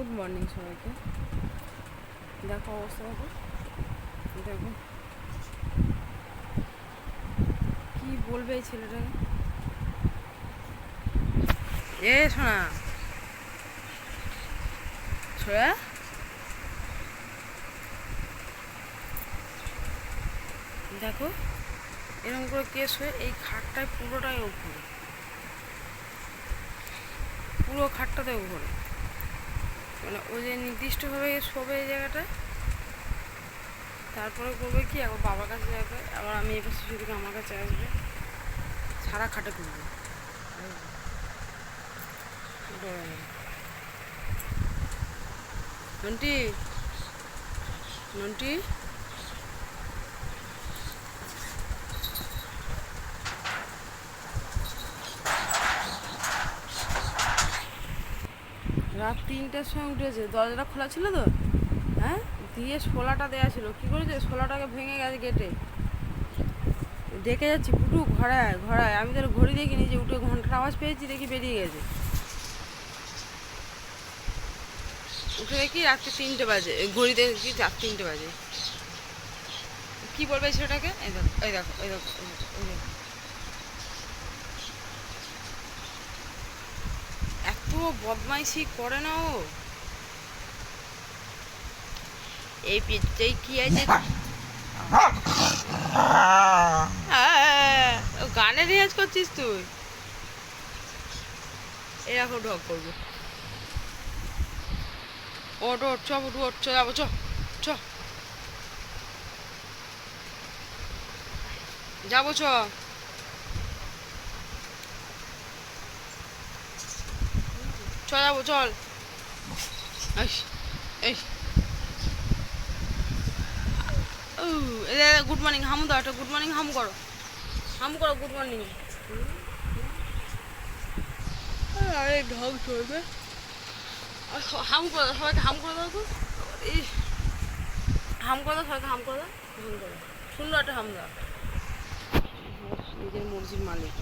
Good morning সবাইকে। দেখো অবস্থা দেখো। দেখো। কি বলবে এই ছেলেটাকে এ শোনা ছোয়া দেখো, এরকম করে কেস হয়ে এই খাটটায় পুরোটাই উপরে। পুরো খাটটাতে উপরে। মানে ওই যে নির্দিষ্টভাবে শোবে এই জায়গাটা, তারপরে করবে কি আবার বাবার কাছে যাবে, আবার আমি এবার শিশুদিকে আমার কাছে আসবে সারা খাটে তুলবে। নন্টি? নন্টি? রাত তিনটের সময় উঠেছে, দরজাটা খোলা ছিল তো? হ্যাঁ? দিয়ে শোলাটা দেওয়া ছিল। কী করেছে? শোলাটাকে ভেঙে গেছে গেটে। দেখে যাচ্ছি পুটু ঘোড়ায় ঘোড়ায়। আমি তাহলে ঘড়ি দেখিনি যে উঠে ঘণ্টার আওয়াজ পেয়েছি, দেখি বেরিয়ে গেছে। উঠে দেখি রাত্রি তিনটে বাজে। ঘড়ি দেখি রাত তিনটে বাজে। কি বলবে সেটাকে এই দেখো এই দেখো এই দেখো। এত বদমাইশি করে না ও? এই পেজটাই কি আছে? আহ, ও গানের রেয়াজ করছিস তুই? এরকম ঢক করব। ওট ওট চ উঠু ওট যাব চ চ যাব চ চ যাব চল। গুড মর্নিং হামু দাও একটা গুড মর্নিং হামু করো। হামু করো গুড মর্নিং আরে ঢং চলবে। হাম করে দাও সবাইকে হাম করে দাও তো। এই হাম করে দাও সবাইকে হাম করে দাও। হাম করে দাও। সুন্দর একটা হাম দাও। নিজের মর্জির মালিক।